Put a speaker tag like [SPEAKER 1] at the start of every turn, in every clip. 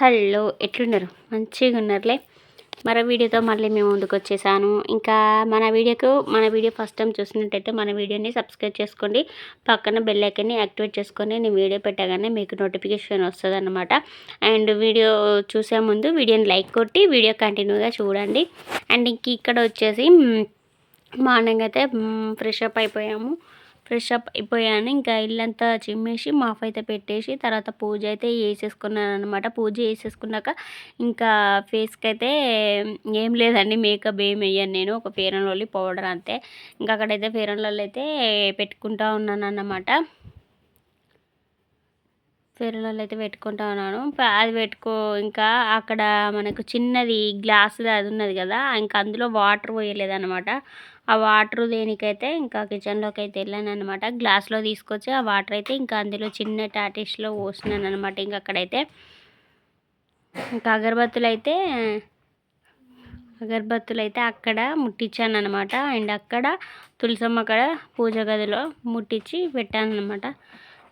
[SPEAKER 1] Hello ఎట్లున్నారు? మంచిగా ఉన్నారులే మరో వీడియోతో మళ్ళీ మేము ముందుకు వచ్చేసాను. ఇంకా మన వీడియోకు మన వీడియో ఫస్ట్ టైం చూసినట్టయితే మన వీడియోని సబ్స్క్రైబ్ చేసుకోండి. పక్కన బెల్ ఐకన్ని యాక్టివేట్ చేసుకొని నేను వీడియో పెట్టగానే మీకు నోటిఫికేషన్ వస్తుంది అనమాట అండ్ వీడియో చూసే ముందు వీడియోని లైక్ కొట్టి వీడియో కంటిన్యూగా చూడండి. అండ్ ఇంక ఇక్కడ వచ్చేసి మార్నింగ్ అయితే ఫ్రెష్ అప్ అయిపోయాము. ఫ్రెష్ అప్ అయిపోయాను. ఇంకా ఇల్లంతా చిమ్మేసి మాఫ్ అయితే పెట్టేసి తర్వాత పూజ అయితే వేసేసుకున్నాను అనమాట పూజ వేసేసుకున్నాక ఇంకా ఫేస్కి అయితే ఏం లేదండి మేకప్ ఏం వేయను నేను. ఒక ఫేర్ అండ్ లవ్లీ పౌడర్ అంతే. ఇంకా అక్కడైతే ఫేర్ అండ్ లవ్లీ అయితే పెట్టుకుంటా ఉన్నాను అన్నమాట ఫెయిర్లలో అయితే పెట్టుకుంటా ఉన్నాను. అది పెట్టుకో ఇంకా అక్కడ మనకు చిన్నది గ్లాస్ అది ఉన్నది కదా ఇంకా అందులో వాటర్ పోయలేదన్నమాట. ఆ వాటర్ దేనికైతే ఇంకా కిచెన్లోకి అయితే వెళ్ళాను అనమాట గ్లాస్లో తీసుకొచ్చి ఆ వాటర్ అయితే ఇంకా అందులో చిన్న టాటిష్లో పోసినాను అనమాట ఇంకా అక్కడైతే ఇంకా అగరబత్తులు అయితే అగరబత్తులు అయితే అక్కడ ముట్టించాను అనమాట అండ్ అక్కడ తులసమ్మ అక్కడ పూజ గదిలో ముట్టించి పెట్టాను అనమాట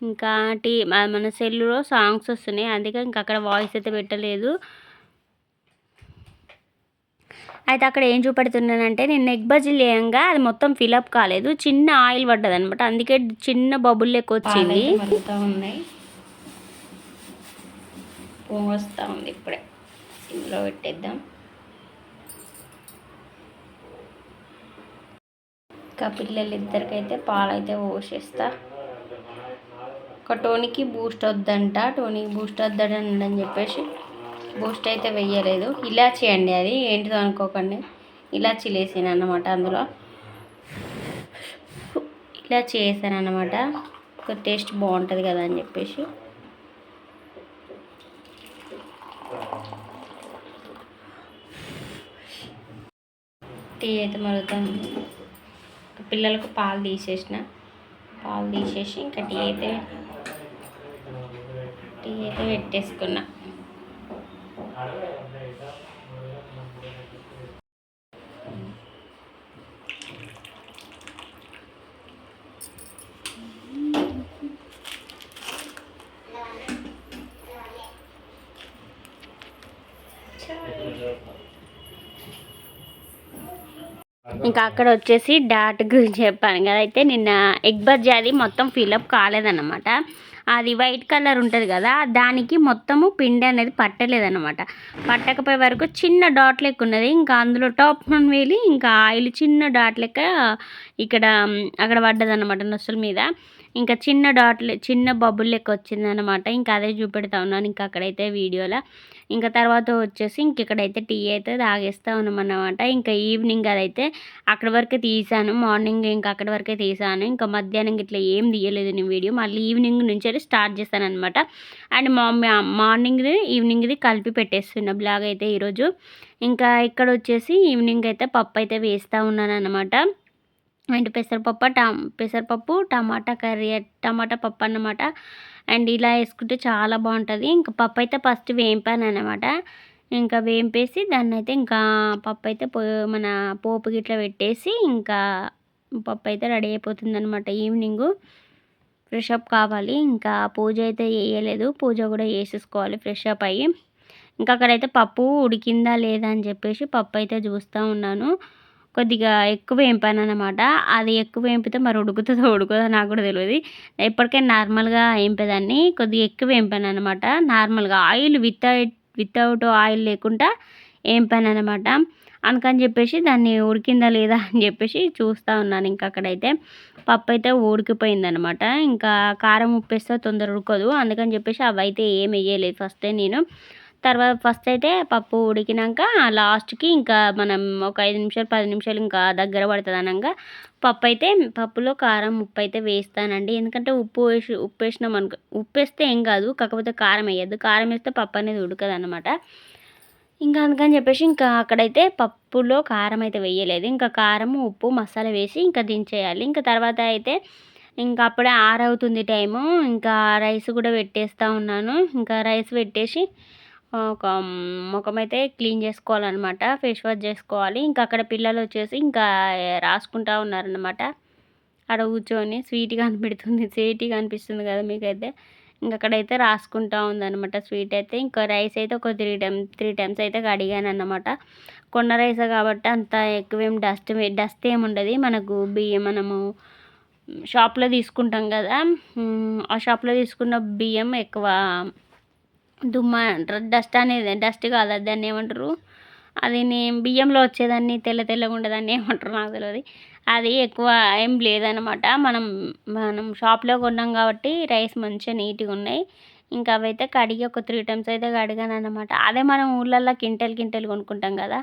[SPEAKER 1] ఇంకా టీ మన సెల్లులో సాంగ్స్ వస్తున్నాయి. అందుకే ఇంకా అక్కడ వాయిస్ అయితే పెట్టలేదు. అయితే అక్కడ ఏం చూపెడుతున్నానంటే నేను నెక్ బజ్జీ లేయంగా అది మొత్తం ఫిలప్ కాలేదు. చిన్న ఆయిల్ పడ్డది అనమాట అందుకే చిన్న బబుల్ లెక్క వచ్చింది. ఉన్నాయి. వస్తూ ఉంది ఇప్పుడే. సిమ్లో పెట్టేద్దాం. ఇంకా పిల్లలు ఇద్దరికైతే పాలైతే పోసేస్తా. ఒక టోనీకి బూస్ట్ వద్దంట. టోనీకి బూస్ట్ వద్దని అని చెప్పేసి బూస్ట్ అయితే వెయ్యలేదు. ఇలాచి అండి అది. ఏంటిదో అనుకోకండి. ఇలాచీలు వేసాను అన్నమాట అందులో. ఇలాచీ వేసాను అన్నమాట. ఒక టేస్ట్ బాగుంటుంది కదా అని చెప్పేసి. టీ అయితే మరుగుతాను పిల్లలకు పాలు తీసేసిన. పాలు తీసేసి ఇంకా టీ అయితే టీ అయితే పెట్టేసుకున్నా. ఇంకా అక్కడ వచ్చేసి డాట్ గురించి చెప్పాను కదా. అయితే నిన్న ఎగ్ బజ్జీ అది మొత్తం ఫిలప్ కాలేదన్నమాట. అది వైట్ కలర్ ఉంటుంది కదా దానికి మొత్తము పిండి అనేది పట్టలేదన్నమాట. పట్టకపోయే వరకు చిన్న డాట్ లెక్క ఉన్నది ఇంకా అందులో టాప్ నూనె వేలి ఇంకా ఆయిల్ చిన్న డాట్ లెక్క ఇక్కడ అక్కడ పడ్డదనమాట నొసల మీద. ఇంకా చిన్న డాట్లు చిన్న బబుల్ లెక్క వచ్చిందనమాట ఇంకా అదే చూపెడతా ఉన్నాను ఇంకా అక్కడైతే వీడియోలో. ఇంకా తర్వాత వచ్చేసి ఇంక ఇక్కడైతే టీ అయితే తాగేస్తూ ఉన్నామన్నమాట. ఇంకా ఈవినింగ్ అదైతే అక్కడి వరకే తీసాను మార్నింగ్ ఇంకా అక్కడి వరకే తీసాను ఇంకా మధ్యాహ్నం ఇట్లా ఏం తీయలేదు నేను వీడియో. మళ్ళీ ఈవినింగ్ నుంచి స్టార్ట్ చేస్తాను అనమాట అండ్ మా మార్నింగ్ది ఈవినింగ్ది కలిపి పెట్టేస్తున్న బ్లాగ్ అయితే ఈరోజు. ఇంకా ఇక్కడ వచ్చేసి ఈవినింగ్ అయితే పప్పు అయితే వేస్తూ ఉన్నాను అనమాట అండ్ పెసరపప్పు టా పెసరపప్పు టమాటా కర్రీ టమాటా పప్పు అన్నమాట. అండ్ ఇలా వేసుకుంటే చాలా బాగుంటుంది. ఇంకా పప్పు అయితే ఫస్ట్ వేంపాను అనమాట ఇంకా వేంపేసి దాన్ని అయితే ఇంకా పప్పు అయితే మన పోపు గిట్ల పెట్టేసి ఇంకా పప్పు అయితే రెడీ అయిపోతుంది అనమాట ఈవినింగు. ఫ్రెష్ అప్ కావాలి. ఇంకా పూజ అయితే వేయలేదు పూజ కూడా వేసేసుకోవాలి ఫ్రెష్ అప్ అయ్యి. ఇంకా అక్కడైతే పప్పు ఉడికిందా లేదా అని చెప్పేసి పప్పు అయితే చూస్తూ ఉన్నాను. కొద్దిగా ఎక్కువ వేంపాను అనమాట అది ఎక్కువ వేంపితే మరి ఉడుకుతుందో ఉడుకుతుందో నాకు కూడా తెలియదు ఎప్పటికైనా నార్మల్గా వేంపేదాన్ని. కొద్దిగా ఎక్కువ వేంపాను అనమాట నార్మల్గా ఆయిల్ వితౌట్ వితౌట్ ఆయిల్ లేకుండా వేంపాను అనమాట అందుకని చెప్పేసి దాన్ని ఉడికిందా లేదా అని చెప్పేసి చూస్తూ ఉన్నాను. ఇంకా అక్కడైతే పప్పు అయితే ఉడికిపోయిందనమాట ఇంకా కారం ఉప్పేస్తే తొందర ఉడకదు. అందుకని చెప్పేసి అవి అయితే ఏం వేయలేదు ఫస్టే నేను. తర్వాత ఫస్ట్ అయితే పప్పు ఉడికినాక లాస్ట్కి ఇంకా మనం ఒక ఐదు నిమిషాలు పది నిమిషాలు ఇంకా దగ్గర పడుతుంది అనగా పప్పు అయితే పప్పులో కారం ఉప్పు అయితే వేస్తానండి. ఎందుకంటే ఉప్పు వేసి ఉప్పు వేసినాం అనుకో ఉప్పు వేస్తే ఏం కాదు. కాకపోతే కారం వేయద్దు కారం వేస్తే పప్పు అనేది ఉడకదు అనమాట ఇంకా అందుకని చెప్పేసి ఇంకా అక్కడైతే పప్పులో కారం అయితే వేయలేదు. ఇంకా కారం ఉప్పు మసాలా వేసి ఇంకా దించేయాలి. ఇంకా తర్వాత అయితే ఇంకా అప్పుడే ఆరవుతుంది టైము. ఇంకా రైస్ కూడా పెట్టేస్తూ ఉన్నాను. ఇంకా రైస్ పెట్టేసి ఒక ముఖం అయితే క్లీన్ చేసుకోవాలన్నమాట. ఫేస్ వాష్ చేసుకోవాలి. ఇంకా అక్కడ పిల్లలు వచ్చేసి ఇంకా రాసుకుంటా ఉన్నారనమాట అక్కడ కూర్చొని స్వీట్గా అనిపెడుతుంది. స్వీట్గా అనిపిస్తుంది కదా మీకైతే. ఇంకక్కడైతే రాసుకుంటా ఉందన్నమాట. స్వీట్ అయితే ఇంకా రైస్ అయితే ఒక త్రీ టైమ్ త్రీ టైమ్స్ అయితే కడిగాను అనమాట కొన్న రైస్ కాబట్టి అంత ఎక్కువేం డస్ట్ డస్ట్ ఏముండదు మనకు బియ్యం మనము షాప్లో తీసుకుంటాం కదా. ఆ షాప్లో తీసుకున్న బియ్యం ఎక్కువ దుమ్మ డస్ట్ అనేది డస్ట్ కాదు. దాన్ని ఏమంటారు? అది నేను బియ్యంలో వచ్చేదాన్ని తెల్ల తెల్లగా ఉండేదాన్ని ఏమంటారు నాకు తెలియదు అది ఎక్కువ ఏం లేదనమాట. మనం మనం షాప్లో కొన్నాం కాబట్టి రైస్ మంచిగా నీట్గా ఉన్నాయి. ఇంకా అవైతే కడిగి ఒక త్రీ టైమ్స్ అయితే కడిగాను అనమాట అదే మనం ఊళ్ళల్లో కింటల్ కింటల్ కొనుక్కుంటాం కదా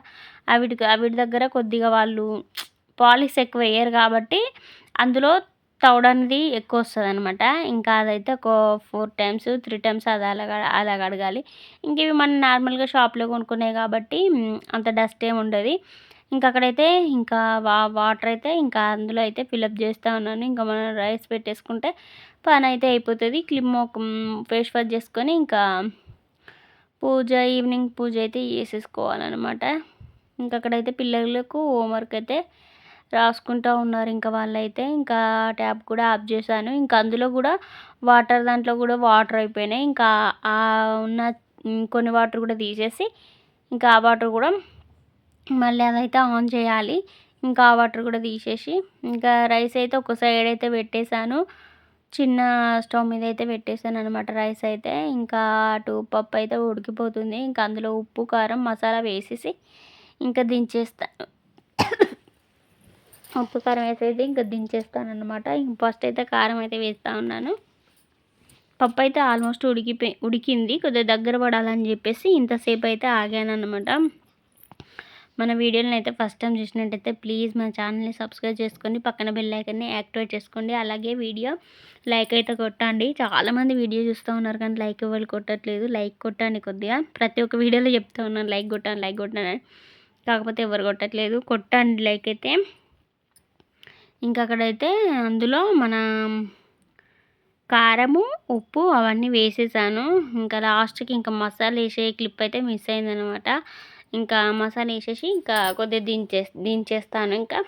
[SPEAKER 1] అవిటి అవిటి దగ్గర కొద్దిగా వాళ్ళు పాలిష్ ఎక్కువ వేయరు కాబట్టి అందులో తౌడు అనేది ఎక్కువ వస్తుంది అనమాట ఇంకా అదైతే ఒక ఫోర్ టైమ్స్ త్రీ టైమ్స్ అది అలా అలా కడగాలి ఇంక ఇవి మనం నార్మల్గా షాప్లో కొనుక్కునేవి కాబట్టి అంత డస్ట్ ఏమి ఉండదు. ఇంకా అక్కడైతే ఇంకా వా వాటర్ అయితే ఇంకా అందులో అయితే ఫిలప్ చేస్తూ ఉన్నాను. ఇంకా మనం రైస్ పెట్టేసుకుంటే పని అయితే అయిపోతుంది. క్లిమ్ ఫేస్ వాష్ చేసుకొని ఇంకా పూజ ఈవినింగ్ పూజ అయితే చేసేసుకోవాలన్నమాట. ఇంకా అక్కడైతే పిల్లలకు హోంవర్క్ అయితే రాసుకుంటూ ఉన్నారు. ఇంకా వాళ్ళైతే ఇంకా ట్యాప్ కూడా ఆఫ్ చేశాను. ఇంకా అందులో కూడా వాటర్ దాంట్లో కూడా వాటర్ అయిపోయినాయి. ఇంకా ఆ ఉన్న కొన్ని వాటర్ కూడా తీసేసి ఇంకా ఆ వాటర్ కూడా మళ్ళీ అదైతే ఆన్ చేయాలి. ఇంకా ఆ వాటర్ కూడా తీసేసి ఇంకా రైస్ అయితే ఒక సైడ్ అయితే పెట్టేశాను. చిన్న స్టవ్ మీద అయితే పెట్టేశాను అనమాట రైస్ అయితే. ఇంకా అటు పప్పు అయితే ఉడికిపోతుంది. ఇంకా అందులో ఉప్పు కారం మసాలా వేసేసి ఇంకా దించేస్తాను. ఉప్పు కారం వేసేది ఇంకా దించేస్తాను అనమాట ఇంక ఫస్ట్ అయితే కారం అయితే వేస్తూ ఉన్నాను. పప్పు అయితే ఆల్మోస్ట్ ఉడికిపోయి ఉడికింది. కొద్దిగా దగ్గర పడాలని చెప్పేసి ఇంతసేపు అయితే ఆగాను అనమాట మన వీడియోని అయితే ఫస్ట్ టైం చూసినట్టయితే ప్లీజ్ మన ఛానల్ని సబ్స్క్రైబ్ చేసుకోండి పక్కన బెల్ ఐకన్ని యాక్టివేట్ చేసుకోండి. అలాగే వీడియో లైక్ అయితే కొట్టండి. చాలామంది వీడియో చూస్తూ ఉన్నారు కానీ లైక్ ఇవ్వాలి కొట్టట్లేదు. లైక్ కొట్టండి కొద్దిగా. ప్రతి ఒక్క వీడియోలో చెప్తూ ఉన్నాను. లైక్ కొట్టాను లైక్ కొట్టాను కాకపోతే ఎవరు కొట్టట్లేదు. కొట్టండి లైక్ అయితే. ఇంకా అక్కడైతే అందులో మన కారము ఉప్పు అవన్నీ వేసేసాను. ఇంకా లాస్ట్కి ఇంకా మసాలా వేసే క్లిప్ అయితే మిస్ అయిందనమాట ఇంకా మసాలా వేసేసి ఇంకా కొద్దిగా దించే దించేస్తాను. ఇంకా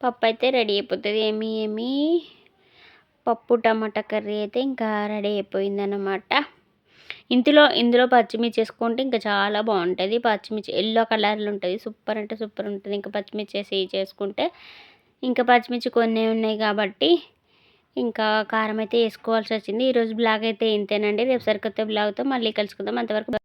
[SPEAKER 1] పప్పు అయితే రెడీ అయిపోతుంది. ఏమి ఏమి? పప్పు టమాటా కర్రీ అయితే ఇంకా రెడీ అయిపోయిందనమాట ఇందులో ఇందులో పచ్చిమిర్చి వేసుకుంటే ఇంకా చాలా బాగుంటుంది. పచ్చిమిర్చి ఎల్లో కలర్లో ఉంటుంది. సూపర్ అంటే సూపర్ ఉంటుంది. ఇంకా పచ్చిమిర్చి వేసి చేసుకుంటే ఇంకా పచ్చిమిర్చి కొన్ని ఉన్నాయి కాబట్టి ఇంకా కారం అయితే వేసుకోవాల్సి వచ్చింది. ఈరోజు బ్లాగ్ అయితే ఇంతేనండి. రేపు సరికొత్త బ్లాగ్తో మళ్ళీ కలుసుకుందాం. అంతవరకు